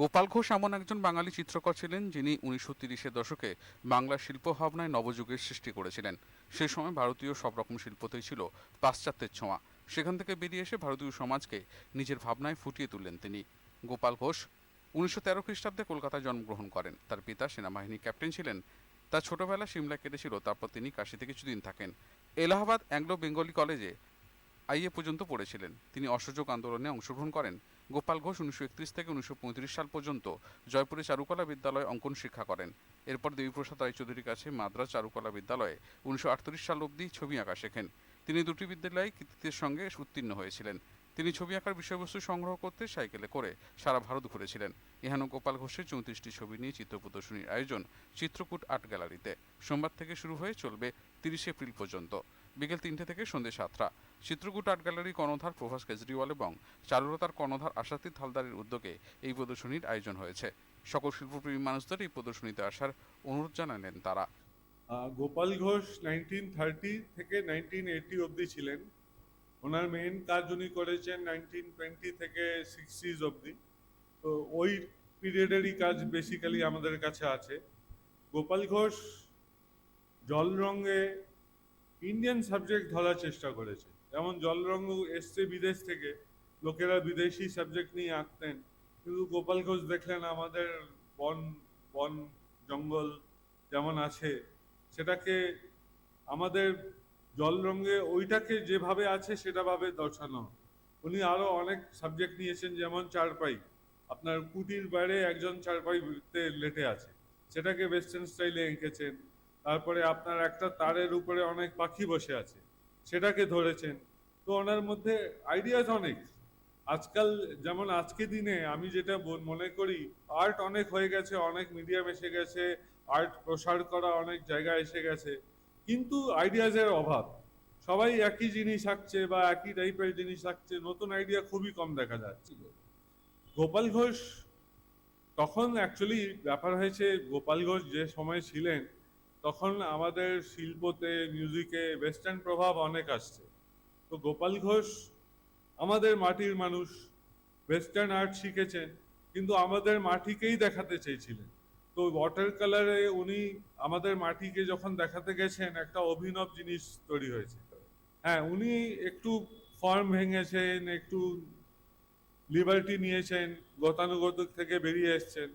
গোপাল ঘোষ এমন একজন বাঙালি চিত্রকর ছিলেন যিনি উনিশশো তিরিশের দশকে বাংলার শিল্প ভাবনায় নবযুগের সৃষ্টি করেছিলেন। সেই সময় ভারতীয় সব রকম শিল্পতেই ছিল পাশ্চাত্যের ছোঁয়া। সেখান থেকে বেরিয়ে এসে ভারতীয় সমাজকে নিজের ভাবনায় ফুটিয়ে তুললেন তিনি। গোপাল ঘোষ উনিশশো তেরো খ্রিস্টাব্দে কলকাতায় জন্মগ্রহণ করেন। তার পিতা সেনাবাহিনী ক্যাপ্টেন ছিলেন। তার ছোটবেলা সিমলা কেটেছিল, তারপর তিনি কাশিতে কিছুদিন থাকেন। এলাহাবাদ অ্যাংলো বেঙ্গলি কলেজে আইএ পর্যন্ত পড়েছিলেন। তিনি অসহযোগ আন্দোলনে অংশগ্রহণ করেন। গোপাল ঘোষ উনিশশো একত্রিশ থেকে উনিশশো পঁয়ত্রিশ সাল পর্যন্ত জয়পুরে চারুকলা বিদ্যালয়ে অঙ্কন শিক্ষা করেন। এরপর দেবীপ্রসাদ রায়চৌধুরীর কাছে মাদ্রাজ চারুকলা বিদ্যালয়ে উনিশশো আটত্রিশ সাল অবধি ছবি আঁকা শেখেন। তিনি দুটি বিদ্যালয়ে কৃতিত্বের সঙ্গে উত্তীর্ণ হয়েছিলেন। তিনি ছবি আঁকার বিষয়বস্তু সংগ্রহ করতে সাইকেলে করে সারা ভারত ঘুরেছিলেন। এহানো গোপাল ঘোষের চৌত্রিশটি ছবি নিয়ে চিত্র প্রদর্শনীর আয়োজন চিত্রকূট আর্ট গ্যালারিতে। সোমবার থেকে শুরু হয়ে চলবে তিরিশে এপ্রিল পর্যন্ত। বিকেল তিনটে থেকে সন্ধ্যে সাতটা। চিত্রকূট আর্ট গ্যালারি কর্ণধার প্রভাস কেজরিওয়াল এবং চারুলতার কর্ণধার আশাতীত হালদারের উদ্যোগে এই প্রদর্শনীর আয়োজন হয়েছে। সকল শিল্পপ্রেমী মানুষদের এই প্রদর্শনীতে আসার অনুরোধ জানালেন তারা। গোপাল ঘোষ নাইনটিন থার্টি থেকে নাইনটিন এইটি অবধি ছিলেন। ওনার মেন কাজ উনি করেছেন নাইনটিন টোয়েন্টি থেকে সিক্সটিজ অবধি। তো ওই পিরিয়ডেরই কাজ বেসিক্যালি আমাদের কাছে আছে। গোপাল ঘোষ জল রঙে ইন্ডিয়ান সাবজেক্ট ধরার চেষ্টা করেছে। যেমন জলরঙ্গ রঙ এসছে বিদেশ থেকে, লোকেরা বিদেশি সাবজেক্ট নিয়ে আঁকতেন। কিন্তু গোপাল ঘোষ দেখলেন আমাদের বন বন, জঙ্গল যেমন আছে, সেটাকে আমাদের জল রঙে ওইটাকে যেভাবে আছে সেটা ভাবে দর্শানো। উনি আরও অনেক সাবজেক্ট নিয়েছেন, যেমন চারপাই। আপনার কুটির বাইরে একজন চারপাইতে লেটে আছে। সেটাকে ওয়েস্টার্ন স্টাইলে এঁকেছেন। তারপরে আপনার একটা তারের উপরে অনেক পাখি বসে আছে, সেটাকে ধরেছেন। তো ওনার মধ্যে আইডিয়াস অনেক। আজকাল যেমন আজকে দিনে আমি যেটা মনে করি আর্ট অনেক হয়ে গেছে, অনেক মিডিয়াম এসে গেছে আর্ট প্রসার করা অনেক জায়গায় এসে গেছে। কিন্তু আইডিয়াজের অভাব। সবাই একই জিনিস আঁকছে বা একই টাইপের জিনিস আঁকছে, নতুন আইডিয়া খুবই কম দেখা যাচ্ছে। গোপাল ঘোষ, তখন অ্যাকচুয়ালি ব্যাপার হয়েছে, গোপাল ঘোষ যে সময় ছিলেন তখন আমাদের শিল্পতে মিউজিকে ওয়েস্টার্ন প্রভাব অনেক আসছে। তো গোপাল ঘোষ আমাদের মাটির মানুষ ওয়েস্টার্ন আর্ট শিখেছেন, কিন্তু আমাদের মাটিকেই দেখাতে চেয়েছিলেন। তো ওয়াটার কালারে উনি আমাদের মাটিকে যখন দেখাতে গেছেন, একটা অভিনব জিনিস তৈরি হয়েছে। হ্যাঁ উনি একটু ফর্ম ভেঙেছেন, একটু লিবার্টি নিয়েছেন, গতানুগতিক থেকে বেরিয়ে এসছেন।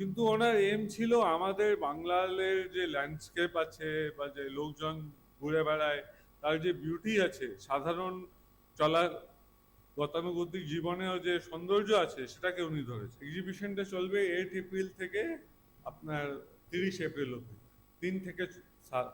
কিন্তু ওনার এম ছিল আমাদের বাংলালের যে ল্যান্ডস্কেপ আছে বা যে লোকজন ঘুরে বেড়ায়, তার যে বিউটি আছে, সাধারণ চলার গতানুগতিক জীবনেও যে সৌন্দর্য আছে, সেটাকে উনি ধরেছে। এক্সিবিশনটা চলবে এইট এপ্রিল থেকে আপনার তিরিশ এপ্রিল অব্দি তিন থেকে সা-